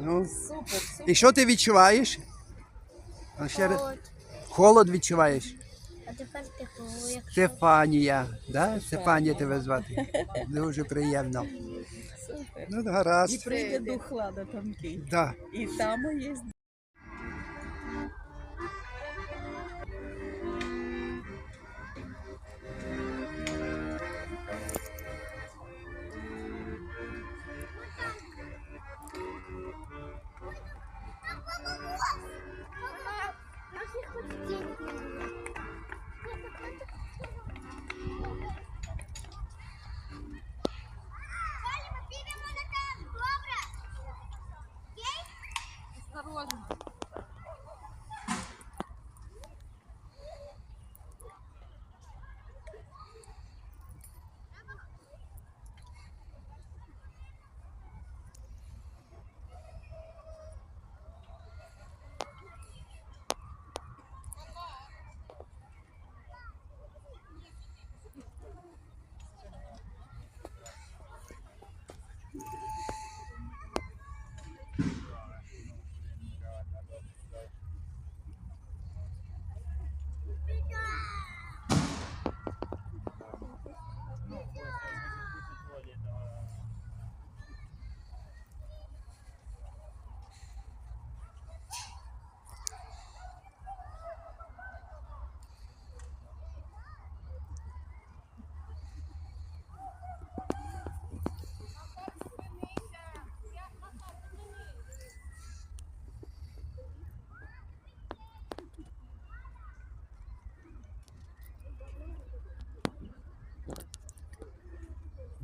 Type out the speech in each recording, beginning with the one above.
Ну. Супер, супер. І що ти відчуваєш? А ще раз- От. Холод відчуваєш? А тепер тепло, якщо Стефанія. Да? Стефанія тебе звати. Дуже приємно. Супер. Ну, І прийде дух хлада тонкий. Да. І там є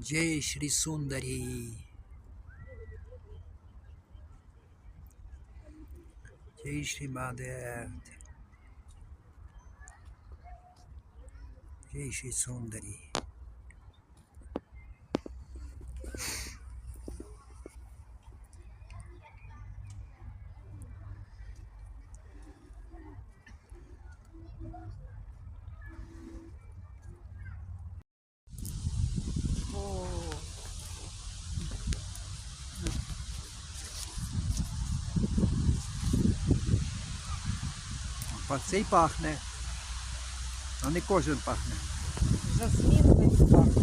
जय श्री सुंदरी। जय श्री महादेव जय श्री सुंदरी। Па- Цей пахне. А не кожен пахне. жасмін весь пахне.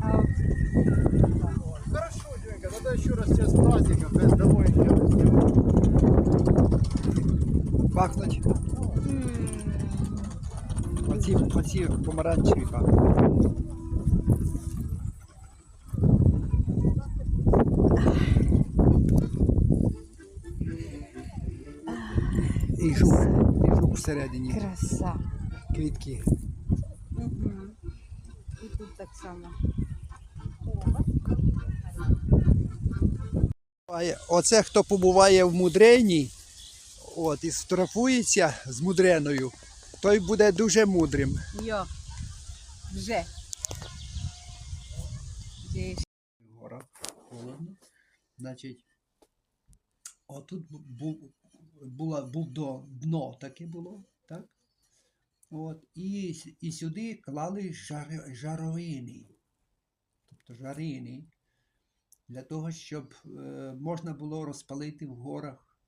А Хорошо, Димка, тогда еще раз тебя с праздником, без домой Пахнуть. Оці, оці помаранчеві пахнуть. І жук. І жук всередині. краса. Квітки. Угу. І тут так само. Оце хто побуває в мудрені, от, і сфотографується з мудреною, той буде дуже мудрим. Йо. Вже. Гора холодно. Значить, отут був, була, був до, дно таке було, так? От, і, і сюди клали жар, жаровини, тобто жарини, для того, щоб е, можна було розпалити в горах,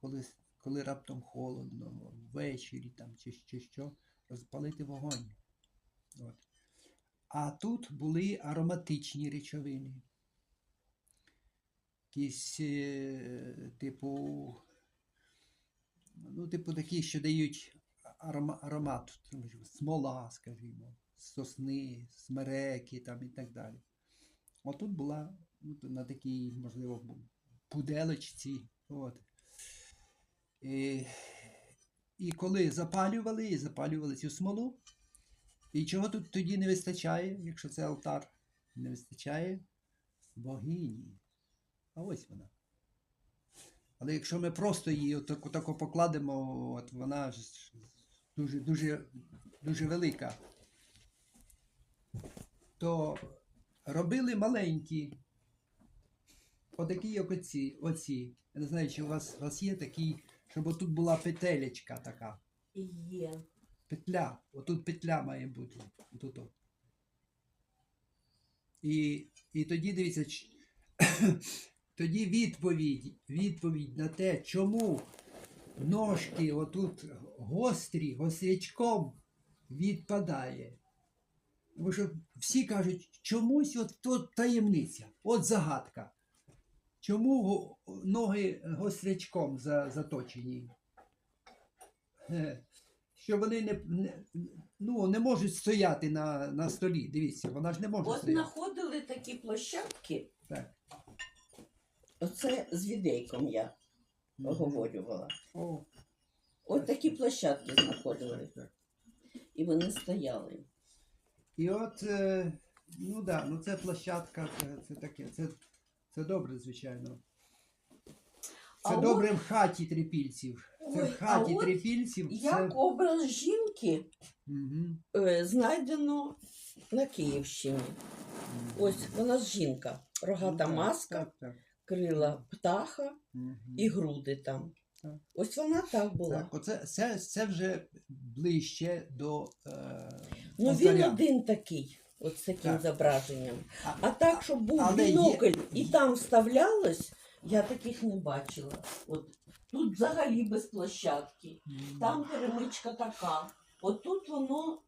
коли, коли раптом холодно, ввечері там, чи, чи що, розпалити вогонь. От. А тут були ароматичні речовини. Якісь, е, типу, ну, типу такі, що дають аромат, смола, скажімо, сосни, смереки там і так далі. Отут була ну, на такій, можливо, пуделечці. От. І, коли запалювали, і запалювали цю смолу, і чого тут тоді не вистачає, якщо це алтар? Не вистачає богині. А ось вона. Але якщо ми просто її отако, тако покладемо, от вона ж дуже, дуже, дуже велика, то робили маленькі отакі, як оці, оці. Я не знаю, чи у вас, у вас є такі, щоб отут була петелечка така. Є. Петля. Отут петля має бути. Отут. І, і тоді дивіться, тоді відповідь, відповідь на те, чому ножки отут гострі, гострячком відпадає. Тому що всі кажуть, чомусь от тут таємниця, от загадка. Чому ноги гострячком заточені? Е, Що вони не, не, ну, не можуть стояти на, на столі. Дивіться, вона ж не може От стояти. знаходили такі площадки. Так. Оце з відейком я оговорювала. О, От такі площадки знаходили. так, так. І вони стояли. І от, е, ну да, ну це площадка, це, це таке, це, це добре, звичайно. Це А добре в хаті трипільців. Це Ой, в хаті а от трипільців. Це... Як образ жінки е, знайдено на Київщині. мгм. Ось вона ж жінка, рогата Ну, маска, Так, так. крила птаха Мгм. і груди там. Так. Ось вона так була. Так, оце, це, це вже ближче до е, Ну він один такий, от з таким Так. зображенням. А- А так, щоб був Але є- і там вставлялось, я таких не бачила. От тут взагалі без площадки. Там перемичка така. От тут воно,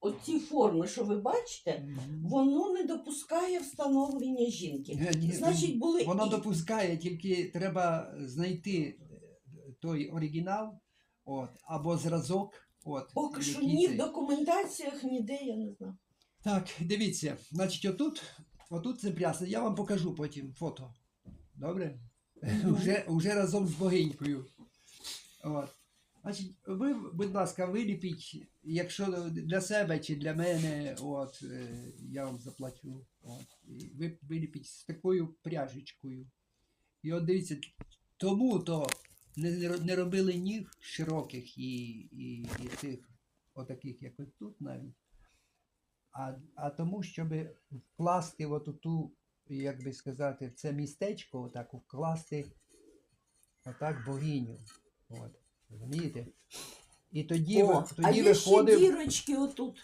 от ці форми, що ви бачите, воно не допускає встановлення жінки. Ні, ні, Значить, були Воно і- допускає, тільки треба знайти е, той оригінал, от, або зразок. От, поки що ні в документаціях, ніде я не знаю. Так, дивіться, значить, отут, отут це прясно. Я вам покажу потім фото. Добре? Уже, уже разом з богинькою. От. Значить, ви, будь ласка, виліпіть, якщо для себе чи для мене, от, е, я вам заплачу. От, і ви виліпіть з такою пряжечкою. І от дивіться, тому то не, не робили ніг широких і, і, і тих, отаких, як от тут навіть. А, а тому, щоб вкласти от ту, як би сказати, в це містечко, отак вкласти отак богиню. От, розумієте? І тоді, О, а тоді є виходив. ще дірочки отут.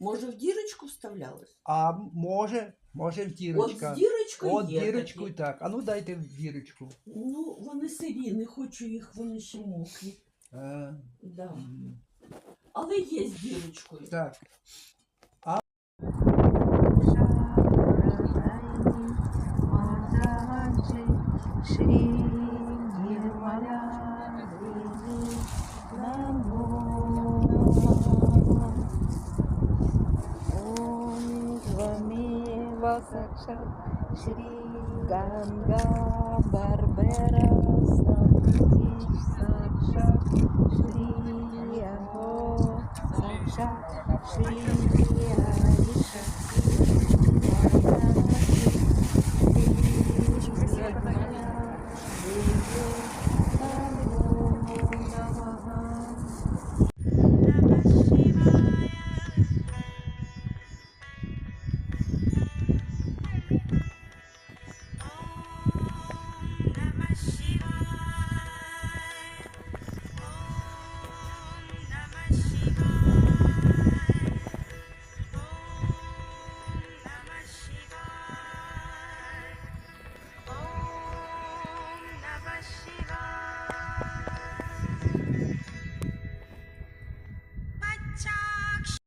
Може, в дірочку вставлялись? А може, може в От дірочка. з дірочкою От є дірочку, такі. так. А ну дайте в дірочку. Ну, вони сирі, не хочу їх, вони ще мокрі. А, Да. Але є з дірочкою. так. Шри Нирмала Деви Намо Om Ганга Sakshat